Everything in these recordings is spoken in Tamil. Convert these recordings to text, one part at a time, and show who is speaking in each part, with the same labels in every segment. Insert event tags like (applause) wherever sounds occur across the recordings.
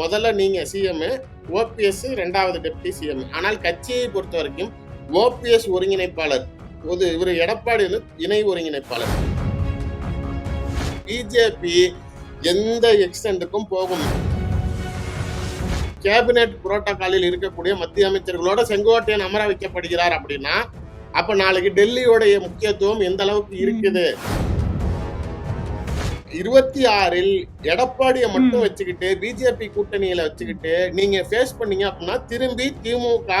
Speaker 1: முதல்ல நீங்கள் சிஎம் ஓபிஎஸ் ரெண்டாவது டெப்டி சிஎம் ஆனால் கட்சியை பொறுத்த வரைக்கும் ஓபிஎஸ் ஒருங்கிணைப்பாளர். பொது இவர் எடப்பாடி வந்து இணை ஒருங்கிணைப்பாளர். பிஜேபி எந்த எக்ஸ்டெண்டுக்கும் போகும். கேபினெட் புரோட்டோகாலில் இருக்கக்கூடிய மத்திய அமைச்சர்களோட செங்கோட்டையன் அமர வைக்கப்படுகிறார் அப்படின்னா அப்ப நாளைக்கு டெல்லியோடைய முக்கியத்துவம் எந்த அளவுக்கு இருக்குது? இருபத்தி ஆறில் எடப்பாடியை மட்டும் வச்சுக்கிட்டு பிஜேபி கூட்டணியில வச்சுக்கிட்டு நீங்க ஃபேஸ் பண்ணீங்க அப்படின்னா திரும்பி திமுக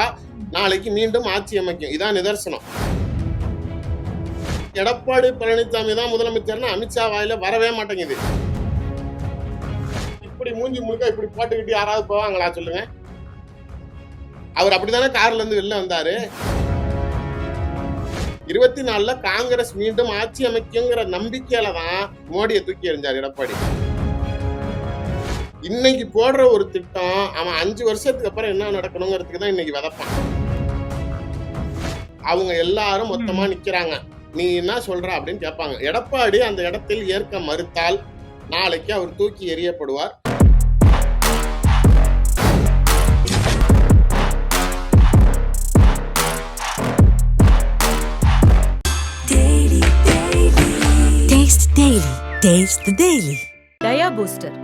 Speaker 1: நாளைக்கு மீண்டும் ஆட்சி அமைக்கும். இதான் நிதர்சனம். எடப்பாடி பழனிசாமி தான் முதலமைச்சர்னு அமித்ஷா வாயில வரவே மாட்டேங்குது. இப்படி மூஞ்சி முழுக்க இப்படி போட்டுக்கிட்டு யாராவது போவாங்களா சொல்லுங்க. அவர் அப்படித்தானே கார்ல இருந்து வெளில வந்தாரு. இருபத்தி நாலுல காங்கிரஸ் மீண்டும் ஆட்சி அமைக்குங்கிற நம்பிக்கையில தான் மோடியை தூக்கி எறிஞ்சார் எடப்பாடி. இன்னைக்கு போடுற ஒரு திட்டம் அவன் அஞ்சு வருஷத்துக்கு அப்புறம் என்ன நடக்கணுங்கிறதுக்கு தான் இன்னைக்கு விதப்பான். அவங்க எல்லாரும் மொத்தமா நிக்கிறாங்க. நீ என்ன சொல்ற அப்படின்னு கேட்பாங்க. எடப்பாடி அந்த இடத்தில் ஏற்க மறுத்தால் நாளைக்கு அவர் தூக்கி எறியப்படுவார்.
Speaker 2: Daily. Taste the daily.
Speaker 3: Dia booster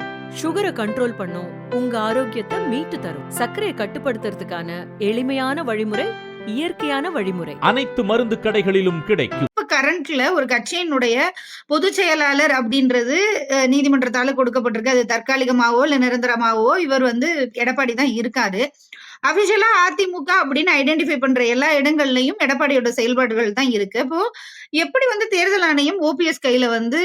Speaker 3: சுகரை கண்ட்ரோல் பண்ணும் உங்க ஆரோக்கியத்தை மீட்டு தரும். சர்க்கரையை கட்டுப்படுத்துறதுக்கான எளிமையான வழிமுறை இயற்கையான வழிமுறை.
Speaker 4: அனைத்து மருந்து கடைகளிலும் கிடைக்கும்.
Speaker 5: கரண்ட்ல ஒரு கட்சியினுடைய பொதுச் செயலாளர் அப்படின்றது நீதிமன்றத்தால கொடுக்கப்பட்டிருக்கு. அது தற்காலிகமாவோ இல்ல நிரந்தரமாவோ இவர் வந்து எடப்பாடி தான் இருக்காரு. அபிஷியலா அதிமுக அப்படின்னு ஐடென்டிஃபை பண்ற எல்லா இடங்கள்லயும் எடப்பாடியோட செயல்பாடுகள் தான் இருக்கு. அப்போ எப்படி வந்து தேர்தல் ஆணையம் ஓபிஎஸ் கையில வந்து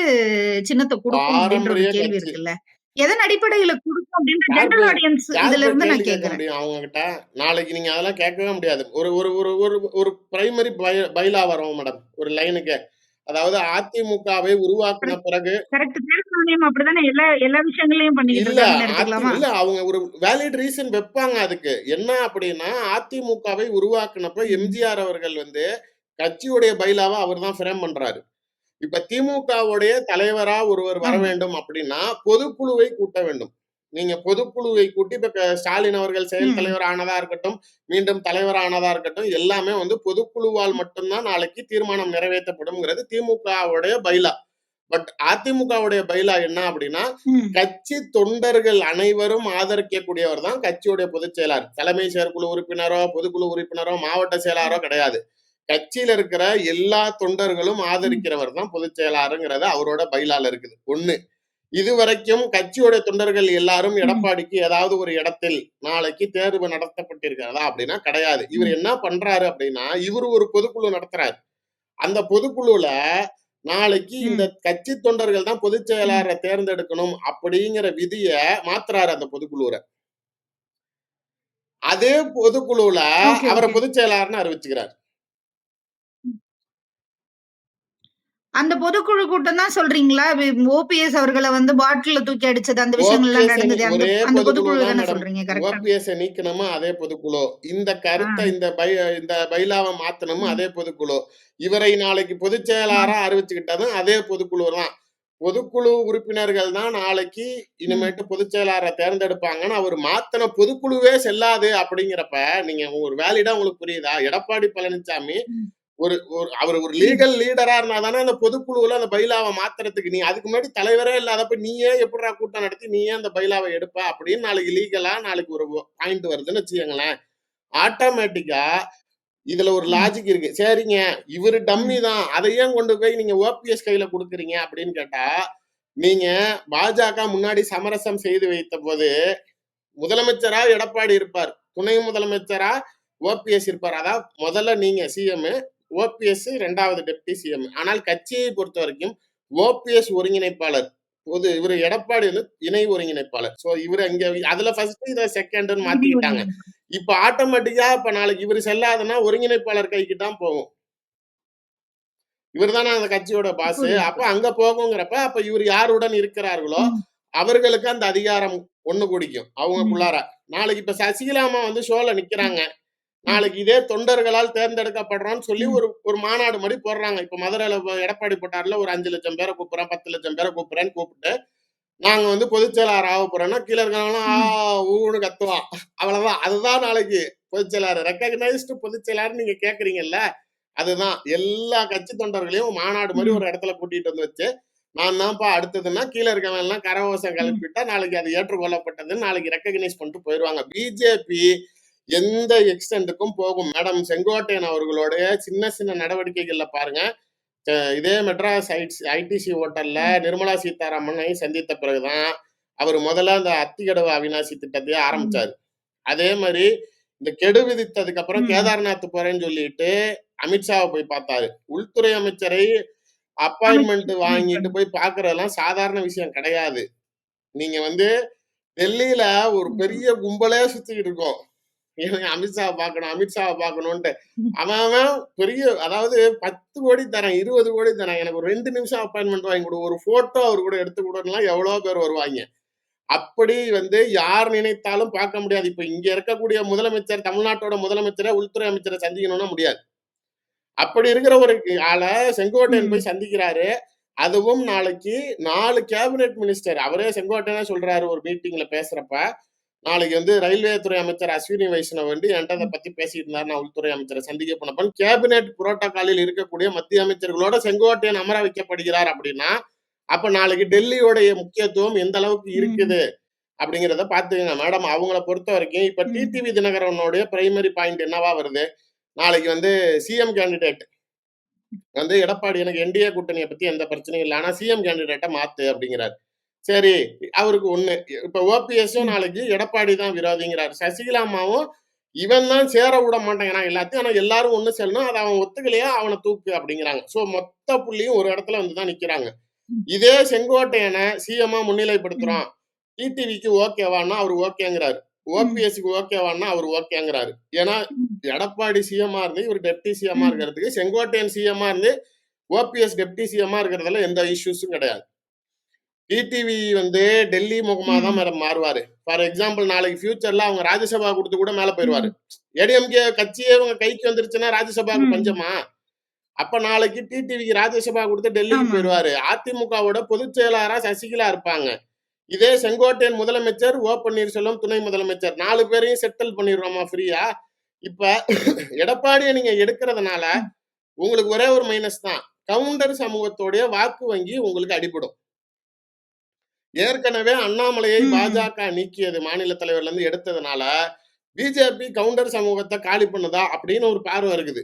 Speaker 5: சின்னத்தை கொடுக்கும் அப்படின்ற ஒரு கேள்வி. இருக்குல்ல? எதன் அடிப்படையில கொடுக்கும் அப்படின்ற ஜெனரல் ஆடியன்ஸ் இதுல இருந்து நான்
Speaker 1: கேள்வி கேட்க
Speaker 5: கேக்குறேன்.
Speaker 1: முடியும் அவங்க கிட்ட நாளைக்கு நீங்க அதெல்லாம் கேட்கவே முடியாது. ஒரு ஒரு ஒரு ஒரு ஒரு பிரைமரி பைலா வரும் மேடம் ஒரு லைனுக்கு அதாவது அதிமுகவை உருவாக்கின பிறகு இல்ல அவங்க ஒரு வேலிட் ரீசன் வைப்பாங்க அதுக்கு. என்ன அப்படின்னா அதிமுகவை உருவாக்குனப்ப எம்ஜிஆர் அவர்கள் வந்து கட்சியுடைய பைலாவை அவர் தான் ஃப்ரேம் பண்றாரு. இப்ப திமுகவுடைய தலைவரா ஒருவர் வர. வேண்டும் அப்படின்னா பொதுக்குழுவை கூட்ட வேண்டும். நீங்க பொதுக்குழுவை கூட்டி இப்ப ஸ்டாலின் அவர்கள் செயல். தலைவர் ஆனதா இருக்கட்டும் மீண்டும் தலைவர் ஆனதா இருக்கட்டும் எல்லாமே வந்து பொதுக்குழுவால் மட்டும்தான் நாளைக்கு தீர்மானம் நிறைவேற்றப்படும்ங்கிறது திமுகவுடைய பைலா. பட் அதிமுகவுடைய பைலா என்ன அப்படின்னா. கட்சி தொண்டர்கள் அனைவரும் ஆதரிக்கக்கூடியவர் தான் கட்சியுடைய பொதுச் செயலாளர். தலைமை செயற்குழு உறுப்பினரோ பொதுக்குழு உறுப்பினரோ மாவட்ட செயலாளரோ கிடையாது. கட்சியில இருக்கிற எல்லா தொண்டர்களும் ஆதரிக்கிறவர் தான் பொதுச் செயலாளருங்கிறது அவரோட பைலால இருக்குது. ஒண்ணு. இது வரைக்கும் கட்சியோட தொண்டர்கள் எல்லாரும் எடப்பாடிக்கு ஏதாவது ஒரு இடத்தில் நாளைக்கு தேர்வு நடத்தப்பட்டிருக்கிறதா அப்படின்னா கிடையாது. இவர் என்ன பண்றாரு அப்படின்னா இவர் ஒரு பொதுக்குழு நடத்துறாரு. அந்த பொதுக்குழுல நாளைக்கு இந்த கட்சி தொண்டர்கள் தான் பொதுச் செயலாளரை தேர்ந்தெடுக்கணும் அப்படிங்கிற விதிய மாத்துறாரு அந்த பொதுக்குழுவை அதே பொதுக்குழுல அவரை. பொதுச் செயலாளர்னு அறிவிச்சுக்கிறார்.
Speaker 5: அந்த பொதுக்குழு கூட்டம் தான் சொல்றீங்களா ஓபிஎஸ் அவர்களை வந்து பாட்டில தூக்கி அடிச்சது அந்த விஷயங்கள் எல்லாம்
Speaker 1: OPS
Speaker 5: நடந்தது. அந்த
Speaker 1: ஒரே
Speaker 5: அந்த
Speaker 1: பொதுக்குழு
Speaker 5: பொதுக்குழு
Speaker 1: தான்
Speaker 5: தானே
Speaker 1: மேடம்.
Speaker 5: சொல்றீங்க கரெக்டா
Speaker 1: ஓபிஎஸ் நீக்கணுமா? அதே பொதுக்குழு. இந்த கருத்தை இந்த பை இந்த பைலாவை மாத்தணுமா. அதே பொதுக்குழு. இவரை நாளைக்கு பொதுச் செயலாளரா அறிவிச்சுக்கிட்டதும் அதே பொதுக்குழு தான். பொதுக்குழு உறுப்பினர்கள் தான் நாளைக்கு இனிமேட்டு பொதுச் செயலாளரை தேர்ந்தெடுப்பாங்கன்னு அவர் மாத்தின பொதுக்குழுவே செல்லாது அப்படிங்கிறப்ப நீங்க ஒரு வேலிடா உங்களுக்கு புரியுதா? எடப்பாடி பழனிசாமி. ஒரு ஒரு அவர் ஒரு லீகல் லீடரா இருந்தா தானே அந்த பொதுக்குழுவில் அந்த பைலாவை மாத்துறதுக்கு நீ அதுக்கு முன்னாடி தலைவரே இல்லாதப்ப நீயே எப்படிடா கூட்டம் நடத்தி நீயே அந்த பைலாவை எடுப்ப அப்படின்னு நாளைக்கு லீகலா நாளைக்கு ஒரு பாயிண்ட் வருதுன்னு வச்சுக்கோங்களேன். ஆட்டோமேட்டிக்கா இதுல ஒரு லாஜிக் இருக்கு. சரிங்க இவரு டம்மி தான். அதை ஏன் கொண்டு போய் நீங்க ஓபிஎஸ் கையில கொடுக்குறீங்க அப்படின்னு கேட்டா நீங்க பாஜக முன்னாடி சமரசம் செய்து வைத்த போது முதலமைச்சரா எடப்பாடி இருப்பார். துணை முதலமைச்சரா ஓபிஎஸ் இருப்பார். அதாவது முதல்ல நீங்க சிஎம் ஓபிஎஸ் ரெண்டாவது டெப்டி சிஎம். ஆனால் கட்சியை பொறுத்த வரைக்கும் ஓபிஎஸ் ஒருங்கிணைப்பாளர். பொது இவர் எடப்பாடி வந்து இணை ஒருங்கிணைப்பாளர். சோ இவர் அங்க அதுல ஃபர்ஸ்ட் இதை செகண்ட்னு மாத்திக்கிட்டாங்க. இப்ப ஆட்டோமேட்டிக்கா இப்ப நாளைக்கு இவர் செல்லாதுன்னா ஒருங்கிணைப்பாளர் கைக்கு தான் போகும். இவர் தானே அந்த கட்சியோட பாஸ். அப்ப அங்க போகுங்கிறப்ப அப்ப இவர் யாருடன் இருக்கிறார்களோ. அவர்களுக்கு அந்த அதிகாரம் ஒண்ணு குடிக்கும். அவங்களுக்குள்ளார நாளைக்கு இப்ப சசிகலாமா வந்து ஷோல நிக்கிறாங்க. நாளைக்கு இதே தொண்டர்களால் தேர்ந்தெடுக்கப்படுறோம்னு சொல்லி ஒரு ஒரு மாநாடு மாதிரி போடுறாங்க. இப்ப மதுரையில எடப்பாடி போட்டார்ல ஒரு அஞ்சு லட்சம் பேரை கூப்பிடுறேன் பத்து லட்சம் பேரை கூப்பிடுறேன்னு கூப்பிட்டு நாங்க வந்து பொதுச் செயலாளர் ஆக போறோம்னா கீழ இருக்கவங்கலாம் ஆ. ஊன்னு கத்துவான். அவ்வளவுதான். அதுதான் நாளைக்கு பொதுச் செயலாளர் ரெக்கக்னைஸ்டு பொதுச் செயலாளர் நீங்க கேக்குறீங்கல்ல அதுதான். எல்லா கட்சி தொண்டர்களையும் மாநாடு மாதிரி. ஒரு இடத்துல கூட்டிட்டு வந்து வச்சு நான் தான்ப்பா அடுத்ததுன்னா கீழே இருக்கவன் எல்லாம் கரகோஷம்
Speaker 5: ம்.
Speaker 1: கிளப்பிட்டா நாளைக்கு அது ஏற்றுக்கொள்ளப்பட்டதுன்னு நாளைக்கு ரெக்கக்னைஸ் பண்ணிட்டு போயிடுவாங்க பிஜேபி எந்த எக்ஸ்டெண்டுக்கும் போகும் மேடம் செங்கோட்டையன் அவர்களுடைய சின்ன சின்ன நடவடிக்கைகள்ல பாருங்க இதே மெட்ராஸ் ஐடிசி ஹோட்டல்ல. நிர்மலா சீதாராமனை சந்தித்த பிறகுதான் அவர் முதல்ல அந்த அத்திகடவு அவினாசி திட்டத்தையே. ஆரம்பிச்சாரு அதே மாதிரி இந்த கெடு விதித்ததுக்கு அப்புறம். கேதார்நாத் போறேன்னு சொல்லிட்டு அமித்ஷாவை போய் பார்த்தாரு உள்துறை அமைச்சரை அப்பாயின்மெண்ட். வாங்கிட்டு போய் பார்க்கறதெல்லாம் சாதாரண விஷயம் கிடையாது நீங்க வந்து டெல்லியில ஒரு. பெரிய கும்பலே சுத்திக்கிட்டு இருக்கோம் அமித்ஷாவை பார்க்கணும் அமித்ஷாவை பார்க்கணும்ட்டு. அவன் அவன் பெரிய அதாவது பத்து கோடி தரேன் இருபது கோடி தரேன் எனக்கு ஒரு ரெண்டு நிமிஷம் அப்பாயின்மெண்ட் வாங்கி கொடு. ஒரு போட்டோ அவர் கூட எடுத்து கொடுலாம் எவ்வளவு பேர் வருவாங்க. அப்படி வந்து யார் நினைத்தாலும் பார்க்க முடியாது. இப்ப இங்க இருக்கக்கூடிய முதலமைச்சர் தமிழ்நாட்டோட முதலமைச்சரை உள்துறை அமைச்சரை சந்திக்கணும்னா முடியாது. அப்படி இருக்கிற ஒரு ஆளை செங்கோட்டையன். போய் சந்திக்கிறாரு. அதுவும் நாளைக்கு நாலு கேபினெட் மினிஸ்டர் அவரே செங்கோட்டையனே சொல்றாரு ஒரு மீட்டிங்ல பேசுறப்ப. நாளைக்கு வந்து ரயில்வே துறை அமைச்சர் அஸ்வினி வைஷ்ணவ் வந்து என்கிட்ட அதை பத்தி பேசிட்டு இருந்தாரு. நான் உள்துறை அமைச்சரை சந்திக்க போனப்ப கேபினெட் புரோட்டோகாலில் இருக்கக்கூடிய மத்திய அமைச்சர்களோட செங்கோட்டையன் அமர வைக்கப்படுகிறார் அப்படின்னா அப்ப நாளைக்கு டெல்லியோடைய முக்கியத்துவம் எந்த அளவுக்கு. இருக்குது அப்படிங்கிறத பாத்துக்கங்க மேடம் அவங்கள பொறுத்த வரைக்கும் இப்ப. டிடிவி தினகரனுடைய பிரைமரி பாயிண்ட் என்னவா வருது? நாளைக்கு வந்து சிஎம் கேண்டிடேட் வந்து எடப்பாடி எனக்கு என்டிஏ கூட்டணியை பத்தி எந்த பிரச்சனையும் இல்லை. ஆனா சிஎம் கேண்டிடேட்டை மாத்து அப்படிங்கிறார். சரி அவருக்கு ஒண்ணு. இப்ப ஓபிஎஸும் நாளைக்கு எடப்பாடி தான் விரோதிங்கிறாரு. சசிகலா அம்மாவும் இவன் தான் சேர விட மாட்டேங்கிறான் எல்லாத்தையும் ஆனா எல்லாரும் ஒண்ணு செல்லணும் அதை அவன் ஒத்துக்கலையா அவனை தூக்கு அப்படிங்கிறாங்க. சோ மொத்த புள்ளியும் ஒரு இடத்துல வந்து தான் நிக்கிறாங்க. இதே செங்கோட்டையனை சிஎம்மா முன்னிலைப்படுத்துறான். டிடிவிக்கு ஓகேவான்னா அவர் ஓகேங்கிறாரு.
Speaker 5: ம்.
Speaker 1: ஓபிஎஸ்க்கு ஓகேவான்னா அவர் ஓகேங்கிறாரு. ஏன்னா எடப்பாடி சிஎம்மா இருந்து இவர் டெப்டி சிஎம்மா இருக்கிறதுக்கு செங்கோட்டையன் சிஎம்மா இருந்து ஓபிஎஸ் டெப்டி சிஎம்மா இருக்கிறதுல எந்த இஷ்யூஸும் கிடையாது. டிடிவி வந்து டெல்லி முகமா தான். மேடம் மாறுவாரு ஃபார் எக்ஸாம்பிள் நாளைக்கு ஃபியூச்சர்ல அவங்க ராஜ்யசபா கொடுத்து கூட மேல போயிருவாரு. ஏடிஎம்கே கட்சியே இவங்க கைக்கு வந்துருச்சுன்னா ராஜ்யசபாவுக்கு. பஞ்சமா அப்ப நாளைக்கு டிடிவிக்கு ராஜ்யசபா கொடுத்து டெல்லிக்கு. போயிருவாரு அதிமுகவோட பொதுச் செயலாளரா சசிகலா இருப்பாங்க இதே செங்கோட்டையன் முதலமைச்சர் ஓ பன்னீர்செல்வம் துணை முதலமைச்சர் நாலு பேரையும் செட்டில் பண்ணிடுறோமா ஃப்ரீயா இப்ப (coughs) எடப்பாடியை நீங்க எடுக்கிறதுனால. உங்களுக்கு ஒரே ஒரு மைனஸ் தான் கவுண்டர் சமூகத்தோடைய வாக்கு வங்கி உங்களுக்கு அடிபடும் ஏற்கனவே அண்ணாமலையை. பாஜக நீக்கியது மாநில தலைவர்ல இருந்து எடுத்ததுனால பிஜேபி கவுண்டர் சமூகத்தை காலி பண்ணுதா அப்படின்னு ஒரு பார்வை இருக்குது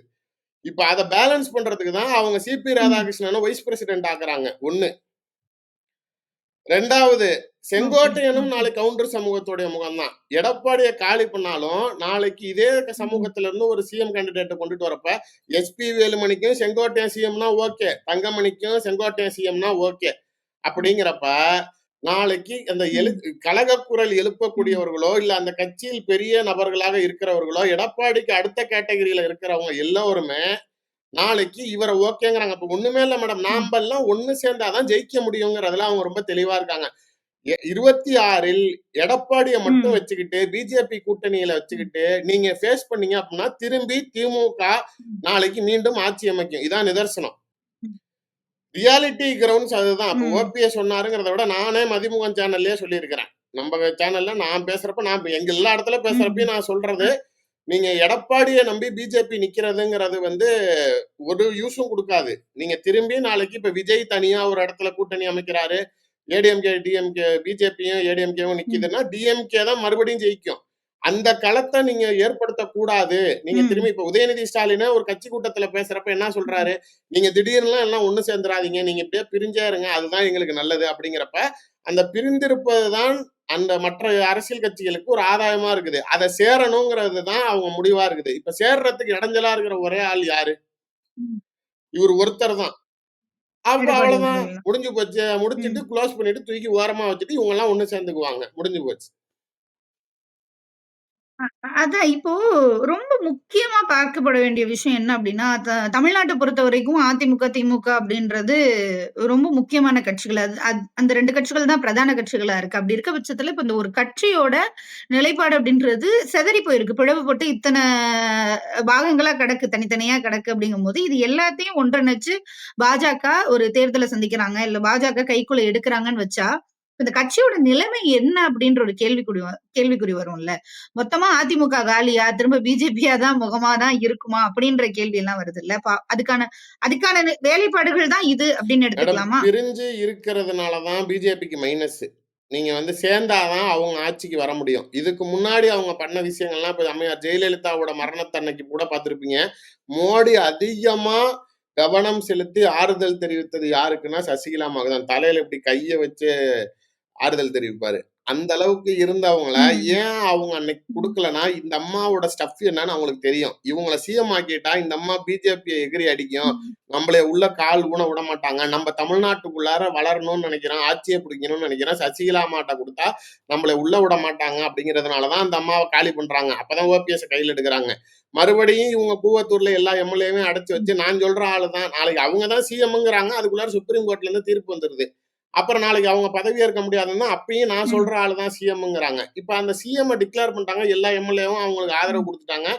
Speaker 1: இப்ப அதை பேலன்ஸ் பண்றதுக்கு தான் அவங்க சிபி. ராதாகிருஷ்ணனை வைஸ் பிரசிடென்ட் ஆக்குறாங்க ஒண்ணு ரெண்டாவது. செங்கோட்டையனும். நாளைக்கு கவுண்டர் சமூகத்துடைய முகம் தான் எடப்பாடியை காலி பண்ணாலும் நாளைக்கு இதே. சமூகத்துல இருந்து ஒரு சிஎம் கேண்டிடேட்டை கொண்டுட்டு வரப்ப எஸ்பி வேலுமணிக்கும் செங்கோட்டையன் சிஎம்னா ஓகே தங்கமணிக்கும் செங்கோட்டையன் சிஎம்னா ஓகே அப்படிங்கிறப்ப நாளைக்கு அந்த எழு கழக குரல். எழுப்பக்கூடியவர்களோ இல்ல அந்த கட்சியில் பெரிய நபர்களாக இருக்கிறவர்களோ எடப்பாடிக்கு அடுத்த கேட்டகரியில இருக்கிறவங்க எல்லோருமே நாளைக்கு இவரை ஓகேங்கிறாங்க அப்ப ஒண்ணுமே இல்ல மேடம். நாம எல்லாம் ஒண்ணு சேர்ந்தாதான் ஜெயிக்க முடியுங்கிறதுல அவங்க ரொம்ப தெளிவா இருக்காங்க இருபத்தி ஆறில் எடப்பாடியை மட்டும். வச்சுக்கிட்டு பிஜேபி கூட்டணியில. வச்சுக்கிட்டு நீங்க ஃபேஸ் பண்ணீங்க அப்படின்னா திரும்பி திமுக. நாளைக்கு மீண்டும் ஆட்சி அமைக்கும் இதான் நிதர்சனம். ரியாலிட்டி கிரவுண்ட்ஸ் அதுதான் அப்ப. ஓபிஎஸ் சொன்னாருங்கிறத விட நானே மதிமுகம் சேனல்லயே சொல்லியிருக்கிறேன் நம்ம சேனல்ல நான் பேசுறப்ப நான் எங்க எல்லா இடத்துல பேசுறப்பயும். நான் சொல்றது நீங்க எடப்பாடியை நம்பி பிஜேபி நிக்கிறதுங்கிறது வந்து ஒரு யூஸும் கொடுக்காது நீங்க திரும்பி நாளைக்கு இப்ப விஜய் தனியா ஒரு இடத்துல கூட்டணி அமைக்கிறாரு ஏடிஎம்கே டிஎம்கே பிஜேபியும் ஏடிஎம்கேவும். நிக்குதுன்னா டிஎம்கே தான் மறுபடியும் ஜெயிக்கும் அந்த களத்தை நீங்க ஏற்படுத்த கூடாது நீங்க. திரும்பி இப்ப உதயநிதி ஸ்டாலின் ஒரு கட்சி கூட்டத்துல பேசுறப்ப என்ன சொல்றாரு? நீங்க திடீர்னு எல்லாம் ஒண்ணு சேர்ந்துராதீங்க நீங்க இப்படியே பிரிஞ்சே இருங்க. அதுதான் எங்களுக்கு நல்லது அப்படிங்கிறப்ப அந்த பிரிந்திருப்பதுதான் அந்த மற்ற அரசியல் கட்சிகளுக்கு ஒரு ஆதாயமா இருக்குது. அதை சேரணுங்கிறது தான் அவங்க முடிவா இருக்குது. இப்ப சேர்றதுக்கு இடைஞ்சலா இருக்கிற ஒரே ஆள் யாரு. இவர் ஒருத்தர் தான். அப்ப அவ்வளவுதான். முடிஞ்சு போச்சு. முடிச்சிட்டு. க்ளோஸ் பண்ணிட்டு தூக்கி ஓரமா வச்சுட்டு இவங்க எல்லாம் ஒண்ணு சேர்ந்துக்குவாங்க. முடிஞ்சு போச்சு.
Speaker 5: அ அதான் இப்போ ரொம்ப முக்கியமா பார்க்கப்பட வேண்டிய விஷயம் என்ன அப்டின்னா, த தமிழ்நாட்ட பொறுத்தவரைக்கும் அதிமுக, திமுக அப்டின்றது ரொம்ப முக்கியமான கட்சிகள். அது அத் அந்த 2 கட்சிகள் தான் பிரதான கட்சிகளா இருக்கு. அப்டி இருக்க பட்சத்துல, இப்ப இந்த ஒரு கட்சியோட நிலைப்பாடு அப்டின்றது சிதறி போயிருக்கு. பிளவுபட்டு இத்தன பாகங்களா கிடக்கு, தனித்தனியா கிடக்கு அப்டிங்கும்போது, இது எல்லாத்தையும் ஒன்றிணைச்சு பாஜக ஒரு தேர்தல சந்திக்கிறாங்க. இல்ல பாஜக கைக்குள்ள எடுக்கிறாங்கன்னு வச்சா, இந்த கட்சியோட நிலைமை என்ன அப்படின்ற ஒரு கேள்விக்குறி கேள்விக்குறி வரும்ல. மொத்தமா அதிமுக காலியா திரும்ப பிஜேபியா தான் முகமா தான் இருக்குமா அப்படின்ற கேள்வி எல்லாம் வருது இல்ல அதுக்கான அதுக்கான வேலைப்பாடுகள் தான் இது அப்படின்னு எடுத்துக்கலாமா?
Speaker 1: பிரிஞ்சு இருக்கிறதுனால தான் பிஜேபிக்கு மைனஸ் நீங்க வந்து சேர்ந்தாதான் அவங்க ஆட்சிக்கு வர முடியும். இதுக்கு முன்னாடி அவங்க பண்ண விஷயங்கள்லாம் இப்ப அம்மையார் ஜெயலலிதாவோட மரணத்தன்னைக்கு கூட பார்த்திருப்பீங்க. மோடி அதிகமா கவனம் செலுத்தி ஆறுதல் தெரிவித்தது யாருக்குன்னா சசிகலா தான். தலையில இப்படி கைய வச்சு ஆறுதல் தெரிவிப்பாரு. அந்த அளவுக்கு இருந்தவங்கள. ஏன் அவங்க அன்னைக்கு கொடுக்கலனா இந்த அம்மாவோட ஸ்டஃப் என்னன்னு அவங்களுக்கு தெரியும். இவங்கள சிஎம் ஆக்கிட்டா இந்த அம்மா பிஜேபியை எகிரி அடிக்கும். நம்மளே உள்ள கால் ஊன விட மாட்டாங்க. நம்ம தமிழ்நாட்டுக்குள்ளார வளரணும்னு நினைக்கிறோம் ஆட்சியை பிடிக்கணும்னு நினைக்கிறோம் சசிகலா மாட்டை கொடுத்தா நம்மளை உள்ள விட மாட்டாங்க அப்படிங்கறதுனாலதான் அந்த அம்மாவை காலி பண்றாங்க. அப்பதான் ஓபிஎஸ் கையில் எடுக்கிறாங்க. மறுபடியும் இவங்க கூவத்தூர்ல எல்லா எம்எல்ஏவே அடைச்சு வச்சு நான் சொல்ற ஆளு தான். நாளைக்கு அவங்க தான் சிஎம்ங்கிறாங்க அதுக்குள்ளார சுப்ரீம் கோர்ட்ல இருந்து தீர்ப்பு வந்துருது. அப்புறம் நாளைக்கு அவங்க பதவி ஏற்க முடியாதுன்னா அப்பயும் நான் சொல்ற ஆளு தான் சிஎம்ங்கிறாங்க இப்ப அந்த சிஎம் டிக்ளேர் பண்ணிட்டாங்க எல்லா எம்எல்ஏவும் அவங்களுக்கு ஆதரவு கொடுத்துட்டாங்க.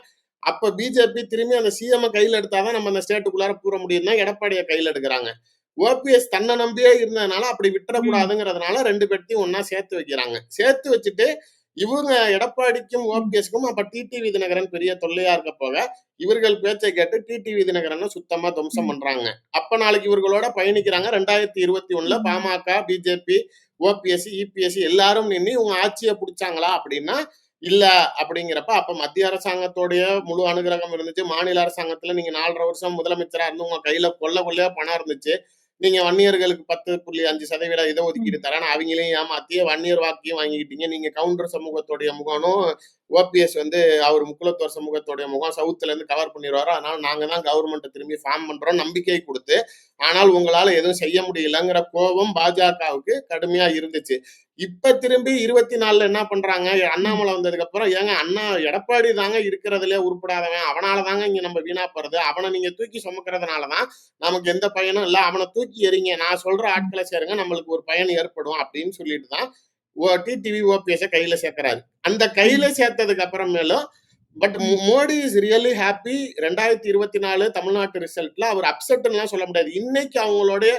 Speaker 1: அப்ப பிஜேபி திரும்பி அந்த சிஎம் கையில் எடுத்தாதான் நம்ம அந்த ஸ்டேட்டுக்குள்ளார பூர முடியும்னா எடப்பாடியை கையில் எடுக்கிறாங்க. ஓபிஎஸ் தன்னை நம்பியே இருந்ததுனால அப்படி விட்டுறக்கூடாதுங்கிறதுனால ரெண்டு பேர்த்தையும் ஒன்னா சேர்த்து வைக்கிறாங்க. சேர்த்து வச்சுட்டு இவங்க எடப்பாடிக்கும் ஓபிஎஸ்க்கும் அப்ப டிடிவி தினகரன் பெரிய தொல்லையா இருக்க போக இவர்கள் பேச்சை கேட்டு டிடிவி தினகரனை சுத்தமா துவம்சம் பண்றாங்க. அப்ப நாளைக்கு இவர்களோட பயணிக்கிறாங்க. ரெண்டாயிரத்தி இருபத்தி ஒண்ணுல பாமக பிஜேபி ஓபிஎஸ்சி இபிஎஸ்சி எல்லாரும் நின்று இவங்க ஆட்சியை பிடிச்சாங்களா அப்படின்னா இல்ல அப்படிங்கிறப்ப அப்ப மத்திய அரசாங்கத்தோடைய முழு அனுகிரகம் இருந்துச்சு. மாநில அரசாங்கத்துல நீங்க நாலரை வருஷம் முதலமைச்சரா இருந்து உங்க கையில கொள்ள கொள்ளையா பணம் இருந்துச்சு. நீங்க வன்னியர்களுக்கு பத்து புள்ளி அஞ்சு சதவீதம் இதை ஒதுக்கீடு தரேன். அவங்களையும் ஏமாத்தி வன்னியர் வாக்கையும் வாங்கிக்கிட்டீங்க. நீங்க கவுண்டர் சமூகத்துடைய முகனும் ஓபிஎஸ் வந்து அவர் முக்குலத்தோர் சமூகத்துடைய முகம் சவுத்துல இருந்து கவர் பண்ணிடுவாரோ அதனால நாங்க தான் கவர்மெண்ட்டை திரும்பி ஃபார்ம் பண்றோம் நம்பிக்கை கொடுத்து ஆனால் உங்களால எதுவும் செய்ய முடியலங்கிற கோபம் பாஜகவுக்கு கடுமையா இருந்துச்சு. இப்ப திரும்பி இருபத்தி நாலுல என்ன பண்றாங்க? அண்ணாமலை வந்ததுக்கு அப்புறம் ஏங்க அண்ணா எடப்பாடி தாங்க இருக்கிறதுல உருப்படாதவன் அவனால தாங்க இங்க நம்ம வீணா போறது. அவனை நீங்க தூக்கி சுமக்கிறதுனாலதான் நமக்கு எந்த பயனும் இல்லை. அவனை தூக்கி எறிங்க. நான் சொல்ற ஆட்களை சேருங்க நம்மளுக்கு ஒரு பயன் ஏற்படும் அப்படின்னு சொல்லிட்டு தான் டிடிவி ஓபிஎஸ் கையில சேர்க்கிறாரு. அந்த கையில சேர்த்ததுக்கு அப்புறமேலும் but Modi is really happy ரெண்டாயிரத்தி இருபத்தி நாலு தமிழ்நாட்டு ரிசல்ட்ல அவர் அப்செட்லாம் சொல்ல முடியாது. இன்னைக்கு அவங்களுடைய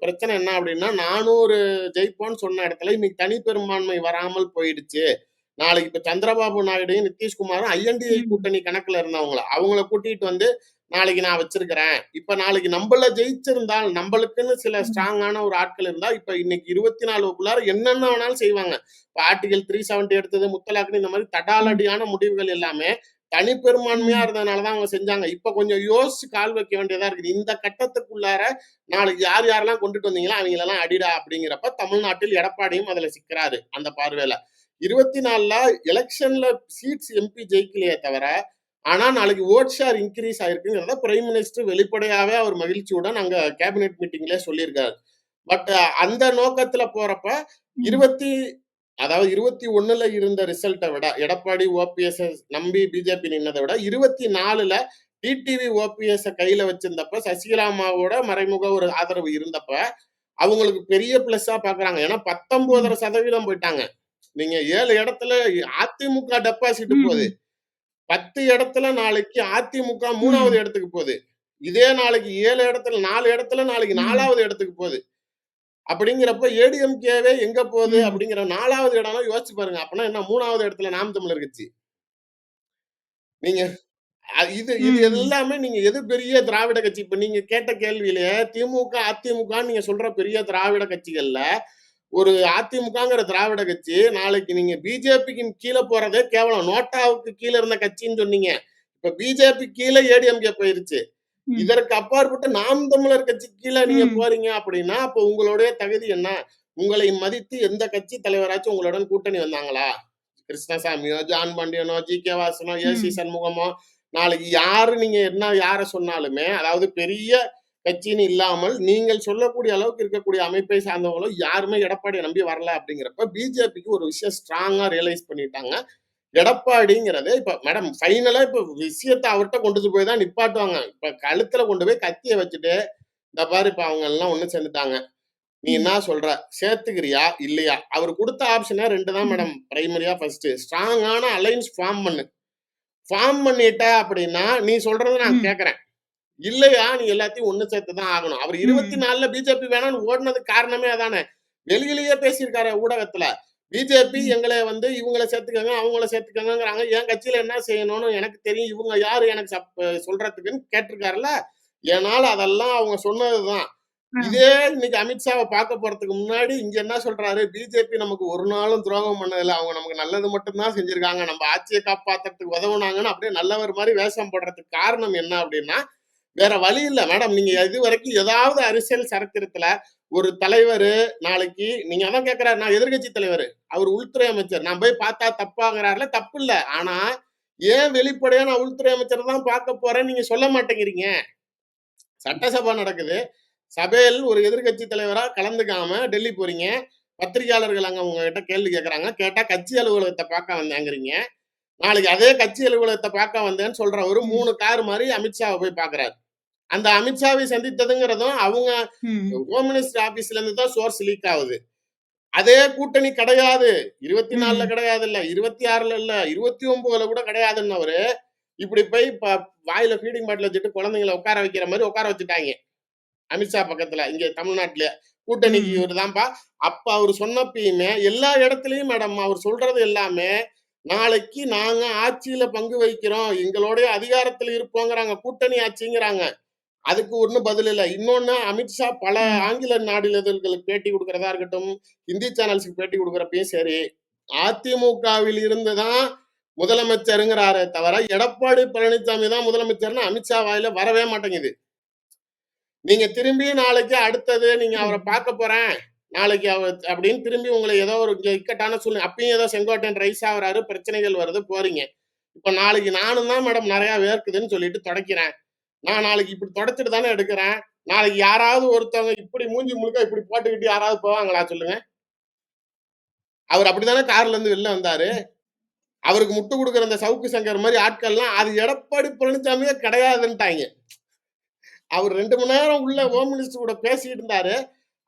Speaker 1: பிரச்சனை என்ன அப்படின்னா நானூறு ஜெயிப்போன்னு சொன்ன இடத்துல இன்னைக்கு தனி பெரும்பான்மை வராமல் போயிடுச்சு. நாளைக்கு இப்ப சந்திரபாபு நாயுடையும் நிதிஷ்குமாரும் ஐஎன்டிஐ கூட்டணி கணக்குல இருந்தவங்கள அவங்கள கூட்டிட்டு வந்து நாளைக்கு நான் வச்சிருக்கிறேன். இப்ப நாளைக்கு நம்மள ஜெயிச்சிருந்தால் நம்மளுக்குன்னு சில ஸ்ட்ராங்கான ஒரு ஆட்கள் இருந்தா இப்ப இன்னைக்கு இருபத்தி நாலுக்குள்ளார என்னென்ன வேணாலும் செய்வாங்க. இப்ப ஆர்டிகல் த்ரீ செவன்டி எடுத்தது முத்தலாக்குன்னு இந்த மாதிரி தடாலடியான முடிவுகள் எல்லாமே தனிப்பெரும்பான்மையா இருந்ததுனாலதான் அவங்க செஞ்சாங்க. இப்ப கொஞ்சம் யோசிச்சு கால் வைக்க வேண்டியதா இருக்குது. இந்த கட்டத்துக்குள்ளார நாளைக்கு யார் யாரெல்லாம் கொண்டுட்டு வந்தீங்களோ அவங்களெல்லாம் அடிடா அப்படிங்கிறப்ப தமிழ்நாட்டில் எடப்பாடியும் அதுல சிக்கிறாரு அந்த பார்வையில. இருபத்தி நாலுல எலெக்ஷன்ல சீட்ஸ் எம்பி ஜெயிக்கலையே தவிர ஆனா நாளைக்கு ஓட் ஷேர் இன்க்ரீஸ் ஆயிருக்குங்கிறத பிரைம் மினிஸ்டர் வெளிப்படையாவே அவர் மகிழ்ச்சியுடன் அங்க கேபினெட் மீட்டிங்ல சொல்லியிருக்காரு. பட் அந்த நோக்கத்துல போறப்ப இருபத்தி அதாவது இருபத்தி ஒண்ணுல இருந்த ரிசல்ட்டை விட எடப்பாடி ஓபிஎஸ் நம்பி பிஜேபி நின்னதை விட இருபத்தி நாலுல டிடிவி ஓபிஎஸ் கையில வச்சிருந்தப்ப சசிகலா அம்மாவோட மறைமுக ஒரு ஆதரவு இருந்தப்ப அவங்களுக்கு பெரிய பிளஸ்ஸா பாக்குறாங்க. ஏன்னா பத்தொன்பதரை சதவீதம் போயிட்டாங்க. நீங்க ஏழு இடத்துல அதிமுக டெபாசிட் போகுது. பத்து இடத்துல நாளைக்கு அதிமுக மூணாவது இடத்துக்கு போகுது. இதே நாளைக்கு ஏழு இடத்துல நாலு இடத்துல நாளைக்கு நாலாவது இடத்துக்கு போகுது. அப்படிங்கிறப்ப ஏடிஎம்கேவே எங்க போகுது. அப்படிங்கிற நாலாவது இடம்னா யோசிச்சு பாருங்க. அப்பனா என்ன? மூணாவது இடத்துல நாம் தமிழர் கட்சி. நீங்க இது இது. எல்லாமே நீங்க எது பெரிய திராவிட கட்சி? இப்ப நீங்க கேட்ட கேள்வியிலேயே திமுக அதிமுக நீங்க சொல்ற பெரிய திராவிட கட்சிகள்ல ஒரு அதிமுகங்கிற திராவிட கட்சி நாளைக்கு நீங்க பிஜேபிக்கு கீழே போறதே கேவலம் நோட்டாவுக்கு கீழே இருந்த கட்சின்னு சொன்னீங்க இப்ப பிஜேபி கீழே ஏடிஎம்கே போயிருச்சு. இதற்கு அப்பாற்பட்டு நாம் தமிழர் கட்சி கீழே நீங்க. போறீங்க அப்படின்னா அப்ப உங்களுடைய தகுதி என்ன உங்களை மதித்து எந்த கட்சி தலைவராச்சும் உங்களுடன் கூட்டணி வந்தாங்களா கிருஷ்ணசாமியோ ஜான் பாண்டியனோ ஜி கே வாசனோ ஏசி
Speaker 5: ம்.
Speaker 1: சண்முகமோ நாளைக்கு யாரு நீங்க என்ன யார சொன்னாலுமே அதாவது பெரிய கட்சின்னு இல்லாமல் நீங்கள் சொல்லக்கூடிய அளவுக்கு இருக்கக்கூடிய அமைப்பை சார்ந்தவங்களோ யாருமே எடப்பாடியை நம்பி வரல அப்படிங்கிறப்ப பிஜேபிக்கு ஒரு விஷயம் ஸ்ட்ராங்கா ரியலைஸ் பண்ணிட்டாங்க. எடப்பாடிங்கிறது இப்ப மேடம் ஃபைனலா இப்ப விஷயத்தை அவர்கிட்ட கொண்டு போய் தான் நிப்பாட்டுவாங்க. இப்ப கழுத்துல கொண்டு போய் கத்திய வச்சுட்டு இந்த பாரு இப்ப அவங்க எல்லாம் ஒண்ணு சேர்ந்துட்டாங்க. நீ என்ன சொல்ற? சேர்த்துக்கிறியா? இல்லையா? அவர் கொடுத்த ஆப்ஷனே ரெண்டு தான் மேடம் பிரைமரியா ஃபர்ஸ்ட் ஸ்ட்ராங்கான அலைன்ஸ் ஃபார்ம் பண்ணு. ஃபார்ம் பண்ணிட்ட அப்படின்னா நீ சொல்றதை நான்
Speaker 5: ம்.
Speaker 1: இல்லையா? நீ எல்லாத்தையும் ஒண்ணு சேர்த்து தான் ஆகணும். அவர் இருபத்தி நாலுல பிஜேபி வேணாம்னு ஓடினது காரணமே அதானே? வெளியிலேயே பேசியிருக்காரு ஊடகத்துல. பிஜேபி எங்களை வந்து இவங்களை சேர்த்துக்கங்க அவங்கள சேர்த்துக்கங்கிறாங்க என் கட்சியில என்ன செய்யணும்னு எனக்கு தெரியும். இவங்க யாரு எனக்கு சொல்றதுக்குன்னு கேட்டிருக்காருல்ல? ஏனால அதெல்லாம் அவங்க சொன்னதுதான். இதே இன்னைக்கு அமித்ஷாவை பார்க்க போறதுக்கு முன்னாடி இங்க என்ன சொல்றாரு? பிஜேபி நமக்கு ஒரு நாளும் துரோகம் பண்ணதில்ல. அவங்க நமக்கு நல்லது மட்டும்தான் செஞ்சிருக்காங்க. நம்ம ஆட்சியை காப்பாத்துறதுக்கு உதவுனாங்கன்னு அப்படியே நல்லவர் மாதிரி வேஷம் போடுறதுக்கு காரணம் என்ன அப்படின்னா வேற வழி இல்லை. மேடம் நீங்க இது வரைக்கும் ஏதாவது அரசியல் சரித்திரத்துல ஒரு தலைவர் நாளைக்கு நீங்க அதான் கேட்கிறாரு நான் எதிர்கட்சி தலைவர் அவர் உள்துறை அமைச்சர். நான் போய் பார்த்தா தப்பாங்கிறாருல? தப்பு இல்ல. ஆனா ஏன் வெளிப்படையா நான் உள்துறை அமைச்சர் தான் பார்க்க போறேன்னு நீங்க சொல்ல மாட்டேங்கிறீங்க? சட்டசபை நடக்குது. சபையில் ஒரு எதிர்க்கட்சி தலைவரா கலந்துக்காம டெல்லி போறீங்க. பத்திரிகையாளர்கள் அங்க உங்ககிட்ட கேள்வி கேட்கறாங்க கேட்டா கட்சி அலுவலகத்தை பார்க்க வந்தாங்கிறீங்க. நாளைக்கு அதே கட்சி அலுவலகத்தை பார்க்க வந்தேன்னு சொல்ற ஒரு மூணு கார் மாதிரி அமித்ஷாவை போய் பாக்குறாரு அந்த அமித்ஷாவை சந்தித்ததுங்கிறதும் அவங்க. ஹோம் மினிஸ்டர் ஆபீஸ்ல இருந்து தான் சோர்ஸ் லீக் ஆகுது. அதே கூட்டணி கிடையாது. இருபத்தி நாலுல. கிடையாது இல்ல இருபத்தி ஆறுல இல்ல இருபத்தி ஒன்பதுல கூட கிடையாதுன்னு அவரு. இப்படி போய் ப- வாயில ஃபீடிங் பாட்டில் வச்சுட்டு குழந்தைங்களை உட்கார வைக்கிற மாதிரி உட்கார வச்சுட்டாங்க. அமித்ஷா பக்கத்துல இங்க தமிழ்நாட்டுல கூட்டணிக்கு. இவர் தான்ப்பா அப்ப அவர் சொன்னப்பயுமே எல்லா இடத்துலயும் மேடம் அவர் சொல்றது எல்லாமே நாளைக்கு நாங்க ஆட்சியில பங்கு வகிக்கிறோம். எங்களுடைய அதிகாரத்துல இருப்போங்கிறாங்க கூட்டணி ஆட்சிங்கிறாங்க. அதுக்கு ஒன்றும் பதில் இல்லை. இன்னொன்னு அமித்ஷா பல. ஆங்கில நாளிதழ்களுக்கு பேட்டி கொடுக்கறதா இருக்கட்டும் ஹிந்தி சேனல்ஸ்க்கு பேட்டி கொடுக்கறப்பயும் சரி அதிமுகவில் இருந்துதான் முதலமைச்சருங்கிறாரே தவிர எடப்பாடி பழனிசாமி தான் முதலமைச்சர்னு அமித்ஷா வாயில வரவே மாட்டேங்குது. நீங்க திரும்பி நாளைக்கு அடுத்தது நீங்க அவரை பார்க்க போறேன் நாளைக்கு அவர் அப்படின்னு திரும்பி உங்களை ஏதோ ஒரு இக்கட்டான சூழ்நிலை அப்பயும் ஏதோ செங்கோட்டையன் ரைஸ் ஆகுறாரு பிரச்சனைகள் வருது போறீங்க. இப்ப நாளைக்கு நானும் தான் மேடம் நிறைய வேர்க்குதுன்னு சொல்லிட்டு தொடக்கிறேன். நான் நாளைக்கு இப்படி தொடச்சிட்டு தானே எடுக்கிறேன். நாளைக்கு யாராவது ஒருத்தவங்க இப்படி மூஞ்சி முழுக்க இப்படி போட்டுக்கிட்டு யாராவது போவாங்களா சொல்லுங்க. அவர் அப்படித்தானே கார்ல இருந்து வெளில வந்தாரு. அவருக்கு முட்டு கொடுக்குற அந்த சவுக்கு சங்கர் மாதிரி ஆட்கள்லாம் அது எடப்பாடி பழனிசாமியே கிடையாதுன்ட்டாங்க. அவர் ரெண்டு மணி நேரம் உள்ள ஹோம் மினிஸ்டர் கூட பேசிட்டு இருந்தாரு.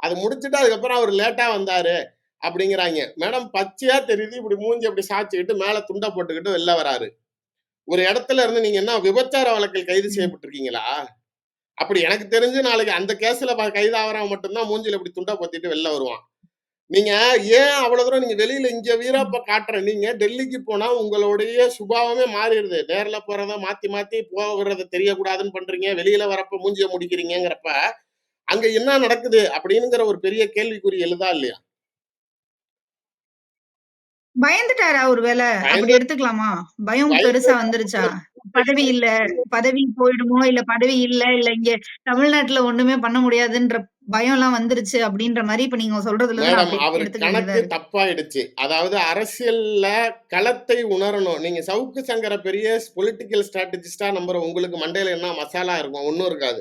Speaker 1: அது முடிச்சுட்டு அதுக்கப்புறம் அவர் லேட்டா வந்தாரு அப்படிங்கிறாங்க. மேடம் பச்சையா தெரியுது இப்படி மூஞ்சி அப்படி சாய்ச்சிக்கிட்டு மேல துண்டை போட்டுக்கிட்டு வெளில வராரு. ஒரு இடத்துல இருந்து நீங்க என்ன விபச்சார வழக்கில் கைது செய்யப்பட்டிருக்கீங்களா? அப்படி எனக்கு தெரிஞ்சு நாளைக்கு அந்த கேஸ்ல கைது ஆகிறவன் மட்டும்தான் மூஞ்சில இப்படி துண்டை பொத்திட்டு வெளில வருவான். நீங்க ஏன் அவ்வளவு தூரம் நீங்க வெளியில இங்க வீரப்ப காட்டுற? நீங்க டெல்லிக்கு போனா உங்களுடைய சுபாவமே மாறிடுது. நேர்ல போறத மாத்தி மாத்தி போகிறத தெரியக்கூடாதுன்னு பண்றீங்க. வெளியில வரப்ப மூஞ்சிய முடிக்கிறீங்கிறப்ப அங்க என்ன நடக்குது? அப்படிங்கிற ஒரு பெரிய கேள்விக்குறி எழுதா இல்லையா?
Speaker 5: பயந்துட்டாரா ஒருவேளை? அப்படி எடுத்துக்கலாமா? பயம் பெருசா வந்துருச்சா? பதவி இல்ல. பதவி போயிடுமோ? இல்ல பதவி இல்ல? இல்ல இங்க தமிழ்நாட்டுல ஒண்ணுமே பண்ண முடியாதுன்ற பயம் எல்லாம் வந்துருச்சு அப்படின்ற மாதிரி இப்ப நீங்க சொல்றதுல
Speaker 1: அவர் கணக்கு தப்பாயிடுச்சு. அதாவது அரசியல்ல களத்தை உணரணும். நீங்க சவுக்கு சங்கர பெரிய பொலிட்டிக்கல் ஸ்ட்ராட்டஜிஸ்டா நம்புற உங்களுக்கு மண்டையில என்ன மசாலா இருக்கும்? ஒன்றும் இருக்காது.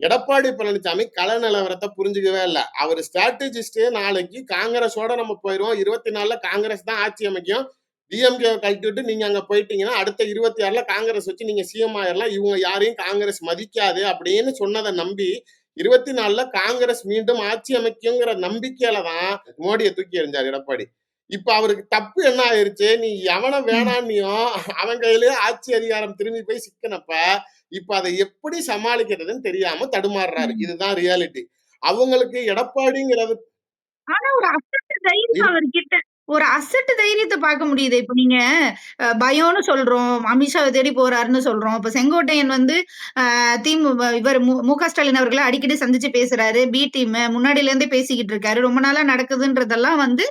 Speaker 1: எடப்பாடி பழனிசாமி கள நிலவரத்தை புரிஞ்சுக்கவே இல்லை. அவர் ஸ்ட்ராட்டஜிஸ்ட் நாளைக்கு காங்கிரஸோட நம்ம போயிடுவோம் இருபத்தி நாலுல காங்கிரஸ் தான் ஆட்சி அமைக்கும். டிஎம்கே கழட்டி விட்டு நீங்க அங்க போயிட்டீங்கன்னா அடுத்த இருபத்தி ஆறுல காங்கிரஸ் வச்சு நீங்க சிஎம் ஆயிரலாம். இவங்க யாரையும் காங்கிரஸ் மதிக்காது அப்படின்னு சொன்னதை நம்பி இருபத்தி நாலுல காங்கிரஸ் மீண்டும் ஆட்சி அமைக்குங்கிற நம்பிக்கையில தான் மோடியை தூக்கி எறிஞ்சார் எடப்பாடி. இப்ப அவருக்கு தப்பு என்ன ஆயிருச்சு? நீ எவன வேணான்னியும் அவன் கையிலேயே ஆட்சி அதிகாரம் திரும்பி போய் சிக்கினப்ப இப்ப அதை எப்படி சமாளிக்கிறதுன்னு தெரியாம தடுமாறுறாரு. இதுதான் ரியாலிட்டி அவங்களுக்கு எடப்பாடிங்கிறது
Speaker 5: ஆனா ஒரு அசட்டு தைரியம் அவர்கிட்ட. ஒரு அசட்டு தைரியத்தை பார்க்க முடியுது. இப்ப நீங்க பயம்னு சொல்றோம் அமித்ஷாவை தேடி போறாருன்னு சொல்றோம். இப்ப செங்கோட்டையன் வந்து திமு இவர் மு க ஸ்டாலின் அவர்களை அடிக்கடி சந்திச்சு பேசுறாரு. பி டீம் முன்னாடில இருந்தே பேசிக்கிட்டு இருக்காரு. ரொம்ப நாளா நடக்குதுன்றதெல்லாம் வந்து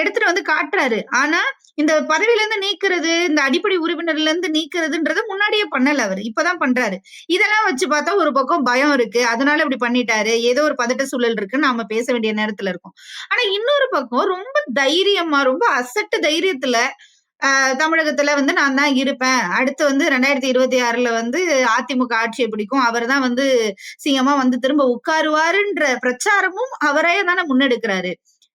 Speaker 5: எடுத்துட்டு வந்து காட்டுறாரு. ஆனா இந்த பதவியில இருந்து நீக்கிறது இந்த அடிப்படை உறுப்பினர்ல இருந்து நீக்கிறதுன்றத முன்னாடியே பண்ணல அவர். இப்பதான் பண்றாரு. இதெல்லாம் வச்சு பார்த்தா ஒரு பக்கம் பயம் இருக்கு. அதனால இப்படி பண்ணிட்டாரு. ஏதோ ஒரு பதட்ட சூழல் இருக்குன்னு நாம பேச வேண்டிய நேரத்துல இருக்கும். ஆனா இன்னொரு பக்கம் ரொம்ப தைரியமா ரொம்ப அசட்டு தைரியத்துல ஆஹ் தமிழகத்துல வந்து நான் தான் இருப்பேன். அடுத்து வந்து ரெண்டாயிரத்தி இருபத்தி ஆறுல வந்து அதிமுக ஆட்சியை பிடிக்கும். அவர் தான் வந்து சிஎம்மா வந்து திரும்ப உட்காருவாருன்ற பிரச்சாரமும் அவரே தானே முன்னெடுக்கிறாரு.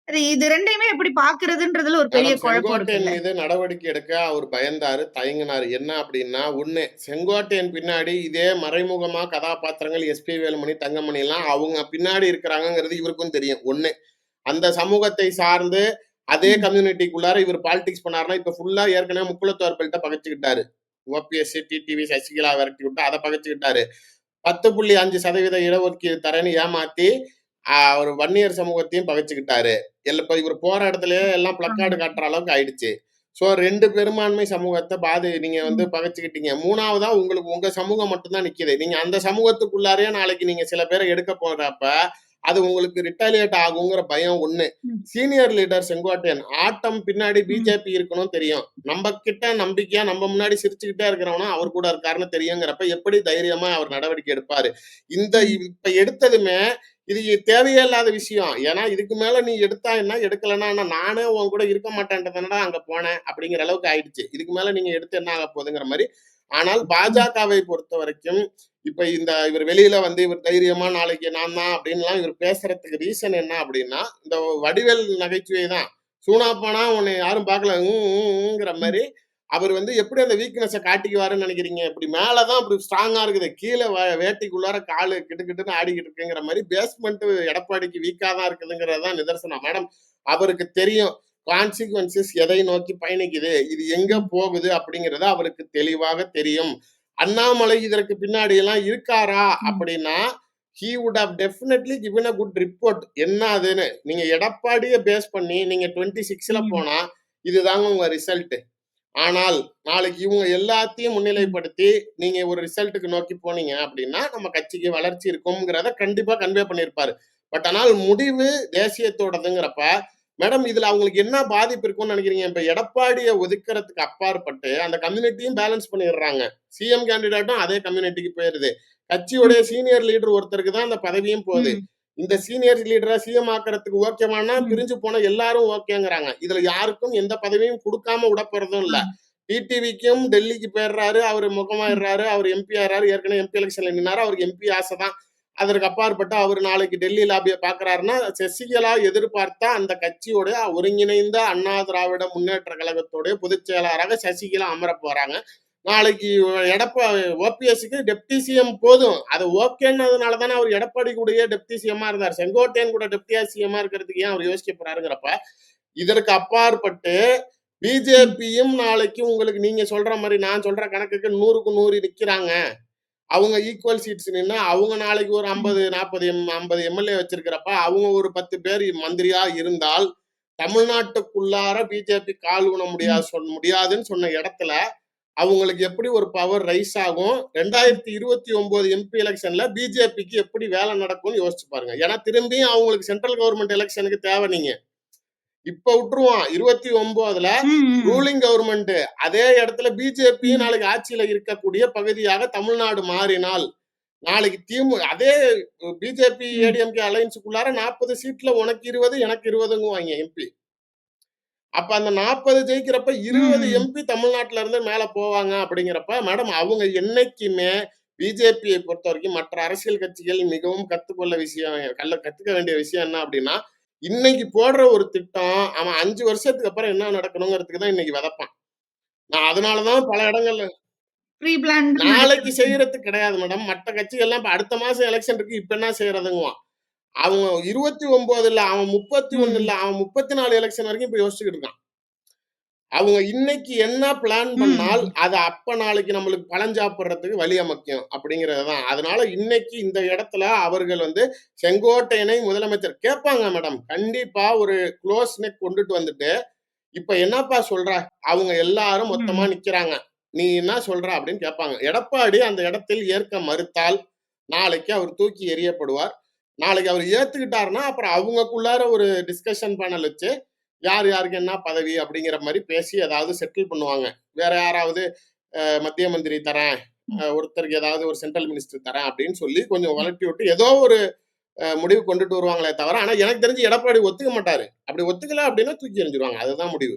Speaker 5: இது ரெண்டையுமே எப்படி பாக்குறதுன்றதுல ஒரு பெரிய குழப்பம்
Speaker 1: மீது நடவடிக்கை எடுக்க அவர் பயந்தாரு தயங்கினாரு. என்ன அப்படின்னா ஒண்ணு செங்கோட்டையன் பின்னாடி இதே மறைமுகமா கதாபாத்திரங்கள் எஸ்பி வேலுமணி தங்கமணி எல்லாம் அவங்க பின்னாடி இருக்கிறாங்கங்கிறது இவருக்கும் தெரியும். ஒண்ணு அந்த சமூகத்தை சார்ந்து அதே. கம்யூனிட்டிக்குள்ளார இவர் பாலிடிக்ஸ் பண்ணாருன்னா இப்ப ஃபுல்லா ஏற்கனவே முக்குளத்தோர்பல்ட்ட பகச்சுக்கிட்டாரு. ஓபிஎஸ் டிடிவி சசிகலா விரட்டி விட்டு அதை பகச்சுக்கிட்டாரு. பத்து புள்ளி அஞ்சு சதவீத இடஒதுக்கீடு தரேன்னு ஏமாத்தி அவர் வன்னியர் சமூகத்தையும் பகைச்சுக்கிட்டாரு. இப்ப இவர் போற இடத்துலயே எல்லாம் பிளக்கார்டு காட்டுற அளவுக்கு ஆயிடுச்சு. சோ ரெண்டு பெரும்பான்மை சமூகத்தை பாதி நீங்க வந்து பகைச்சுக்கிட்டீங்க. மூணாவதா உங்களுக்கு உங்க சமூகம் மட்டும்தான் நிக்குது. நீங்க அந்த சமூகத்துக்குள்ளாரே நாளைக்கு நீங்க சில பேரை எடுக்க போறப்ப அது உங்களுக்கு ரிட்டாலியேட் ஆகுங்கிற பயம் ஒண்ணு. சீனியர் லீடர் செங்கோட்டையன் ஆட்டம் பின்னாடி பிஜேபி இருக்கணும் தெரியும். நம்ம கிட்ட நம்பிக்கையா நம்ம முன்னாடி சிரிச்சுக்கிட்டே இருக்கிறவனா அவர் கூட இருக்காருன்னு தெரியுங்கிறப்ப எப்படி தைரியமா அவர் நடவடிக்கை எடுப்பாரு? இந்த இப்ப எடுத்ததுமே இது தேவையே இல்லாத விஷயம். ஏன்னா இதுக்கு மேல நீ எடுத்தா என்ன? எடுக்கலன்னா என்ன? நானே உன் கூட இருக்க மாட்டேன்றதுனடா அங்க போனேன்? அப்படிங்கிற அளவுக்கு ஆயிடுச்சு. இதுக்கு மேல நீங்க எடுத்து என்ன ஆக போகுதுங்கிற மாதிரி. ஆனால் பாஜகவை பொறுத்த வரைக்கும் இப்ப இந்த இவர் வெளியில வந்து இவர் தைரியமா நாளைக்கு நான் தான் அப்படின்லாம் இவர் பேசுறதுக்கு ரீசன் என்ன அப்படின்னா இந்த வடிவேல் நகைச்சுவை தான் சூனா போனா உன்னை யாரும் பார்க்கலங்கிற மாதிரி அவர் வந்து எப்படி அந்த வீக்னஸை காட்டிக்குவாருன்னு நினைக்கிறீங்க? இப்படி மேலதான் அப்படி ஸ்ட்ராங்கா இருக்குது. கீழே வேட்டிக்குள்ளார காலு கிட்டு கிட்டுன்னு ஆடிக்கிட்டு இருக்குங்கிற மாதிரி பேஸ்மெண்ட் எடப்பாடிக்கு வீக்கா தான் இருக்குதுங்கிறது தான் நிதர்சனம். மேடம் அவருக்கு தெரியும். கான்சிக்வன்சஸ் எதை நோக்கி பயணிக்குது? இது எங்க போகுது? அப்படிங்கறது அவருக்கு தெளிவாக தெரியும். அண்ணாமலை இதற்கு பின்னாடி எல்லாம் இருக்காரா அப்படின்னா he would have definitely given a good report என்ன அதுன்னு நீங்க எடப்பாடியை பேஸ் பண்ணி நீங்க டுவெண்ட்டி சிக்ஸ்ல. போனா இதுதாங்க உங்க ரிசல்ட் ஆனால் நாளைக்கு இவங்க எல்லாத்தையும் முன்னிலைப்படுத்தி நீங்க ஒரு ரிசல்ட்டுக்கு நோக்கி போனீங்க அப்படின்னா நம்ம கட்சிக்கு வளர்ச்சி இருக்கும்ங்கிறத கண்டிப்பா கன்வே பண்ணியிருப்பாரு. பட் ஆனால் முடிவு தேசியத்தோடதுங்கிறப்ப மேடம் இதுல அவங்களுக்கு என்ன பாதிப்பு இருக்கும்னு நினைக்கிறீங்க? இப்ப எடப்பாடியை ஒதுக்கிறதுக்கு அப்பாற்பட்டு அந்த கம்யூனிட்டியும் பேலன்ஸ் பண்ணிடுறாங்க. சிஎம் கேண்டிடேட்டும் அதே கம்யூனிட்டிக்கு போயிருது. கட்சியுடைய சீனியர் லீடர் ஒருத்தருக்கு தான் அந்த பதவியும் போகுது. இந்த சீனியர் லீடரா சிஎம் ஆக்குறதுக்கு ஓகேவானா. பிரிஞ்சு போன எல்லாரும் ஓகேங்கிறாங்க இதுல யாருக்கும் எந்த பதவியும் கொடுக்காம விட போறதும் இல்ல டிடிவிக்கும் டெல்லிக்கு போயிடுறாரு அவர் முகமாயிடுறாரு அவர் எம்பி ஆறாரு ஏற்கனவே எம்பி எலெக்ஷன்ல நின்னாரு அவருக்கு எம்பி ஆசை தான். அதற்கு அப்பாற்பட்டு அவர் நாளைக்கு டெல்லி லாபியை பாக்குறாருன்னா சசிகலா எதிர்பார்த்தா அந்த கட்சியோட ஒருங்கிணைந்த அண்ணா திராவிட முன்னேற்ற கழகத்தோடைய பொதுச் செயலாளராக சசிகலா அமர போறாங்க. நாளைக்கு எடப்பா ஓபிஎஸ்க்கு டெப்டி சிஎம் போதும். அது ஓகேன்னதுனால தானே அவர் எடப்பாடி கூடயே டெப்டி சிஎம்மா இருந்தார். செங்கோட்டையன் கூட டெப்டியா சிஎம்மா இருக்கிறதுக்கு ஏன் அவர் யோசிக்க போறாருங்கிறப்ப இதற்கு அப்பாற்பட்டு பிஜேபியும் நாளைக்கு உங்களுக்கு நீங்க சொல்ற மாதிரி நான் சொல்ற கணக்குக்கு நூறுக்கு நூறு நிக்கிறாங்க. அவங்க ஈக்குவல் சீட்ஸ் நின்று அவங்க நாளைக்கு ஒரு ஐம்பது நாற்பது எம் ஐம்பது எம்எல்ஏ வச்சிருக்கிறப்ப அவங்க ஒரு பத்து பேர் மந்திரியா இருந்தால் தமிழ்நாட்டுக்குள்ளார பிஜேபி கால் ஊன முடியாது சொல்ல முடியாதுன்னு சொன்ன இடத்துல அவங்களுக்கு எப்படி ஒரு பவர் ரைஸ் ஆகும்? ரெண்டாயிரத்தி இருபத்தி ஒன்பது எம்பி எலெக்ஷன்ல பிஜேபிக்கு எப்படி வேலை நடக்கும்னு யோசிச்சு பாருங்க. ஏன்னா திரும்பியும் அவங்களுக்கு சென்ட்ரல் கவர்மெண்ட் எலெக்ஷனுக்கு தேவை நீங்க. இப்ப விட்டுருவான் இருபத்தி ஒன்பதுல. ரூலிங் கவர்மெண்ட் அதே இடத்துல பிஜேபி நாளைக்கு ஆட்சியில இருக்கக்கூடிய பகுதியாக தமிழ்நாடு மாறினால் நாளைக்கு திமு அதே பிஜேபி. ஏடிஎம்கே அலைன்ஸுக்குள்ளார நாற்பது சீட்ல உனக்கு இருபது எனக்கு இருபதுங்குவாங்க எம்பி அப்ப அந்த நாற்பது ஜெயிக்கிறப்ப இருபது. எம்பி தமிழ்நாட்டுல இருந்து மேல போவாங்க அப்படிங்கிறப்ப மேடம் அவங்க என்னைக்குமே பிஜேபியை பொறுத்த வரைக்கும் மற்ற அரசியல் கட்சிகள் மிகவும் கத்துக்கொள்ள விஷயம் கல்ல கத்துக்க வேண்டிய விஷயம் என்ன அப்படின்னா இன்னைக்கு போடுற ஒரு திட்டம் அவன் அஞ்சு வருஷத்துக்கு அப்புறம் என்ன நடக்கணுங்கிறதுக்கு தான் இன்னைக்கு விதப்பான். நான் அதனாலதான் பல இடங்கள்ல நாளைக்கு செய்யறதுக்கு கிடையாது மேடம் மற்ற கட்சிகள்லாம் இப்ப அடுத்த மாசம் எலெக்ஷன் இருக்கு இப்ப என்ன செய்யறதுங்குவான். அவங்க இருபத்தி ஒன்பது இல்ல அவன் முப்பத்தி ஒண்ணு இல்ல அவன் முப்பத்தி நாலு எலெக்ஷன் வரைக்கும் இப்ப யோசிச்சுக்கிட்டு இருக்கான். அவங்க இன்னைக்கு என்ன பிளான் பண்ணால் அது அப்ப நாளைக்கு நம்மளுக்கு பலன் சாப்பிடுறதுக்கு வழி அமைக்கும் அப்படிங்கிறது தான். அதனால இன்னைக்கு இந்த இடத்துல அவர்கள் வந்து செங்கோட்டையனை முதலமைச்சர் கேட்பாங்க மேடம். கண்டிப்பா ஒரு க்ளோஸ் நெக் கொண்டுட்டு வந்துட்டு இப்ப என்னப்பா சொல்ற? அவங்க எல்லாரும் மொத்தமா நிக்கிறாங்க. நீ என்ன சொல்ற அப்படின்னு கேட்பாங்க. எடப்பாடி அந்த இடத்தில் ஏற்க மறுத்தால் நாளைக்கு அவர் தூக்கி எறியப்படுவார். நாளைக்கு அவர் ஏத்துக்கிட்டாருன்னா அப்புறம் அவங்களுக்குள்ளார ஒரு டிஸ்கஷன் பேனல் வச்சு யார் யாருக்கு என்ன பதவி அப்படிங்கிற மாதிரி பேசி ஏதாவது செட்டில் பண்ணுவாங்க. வேற யாராவது மத்திய மந்திரி தரேன் ஒருத்தருக்கு ஏதாவது ஒரு சென்ட்ரல் மினிஸ்டர் தரேன் அப்படின்னு சொல்லி கொஞ்சம் வளர்த்தி விட்டு ஏதோ ஒரு முடிவு கொண்டுட்டு வருவாங்களே தவிர ஆனா எனக்கு தெரிஞ்சு எடப்பாடி ஒத்துக்க மாட்டாரு. அப்படி ஒத்துக்கல அப்படின்னா தூக்கி எறிஞ்சிருவாங்க. அதுதான் முடிவு.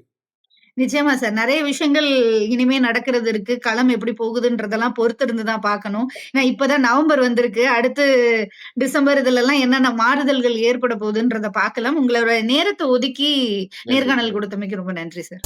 Speaker 5: நிச்சயமா சார். நிறைய விஷயங்கள் இனிமே நடக்கிறது இருக்கு. களம் எப்படி போகுதுன்றதெல்லாம் பொறுத்து இருந்து தான் பார்க்கணும். ஏன்னா இப்பதான் நவம்பர் வந்திருக்கு. அடுத்து டிசம்பர் இதுல எல்லாம் என்னென்ன மாறுதல்கள் ஏற்பட போகுதுன்றத பார்க்கலாம். உங்களோட நேரத்தை ஒதுக்கி. நேர்காணல் கொடுத்தமைக்கு ரொம்ப நன்றி சார்.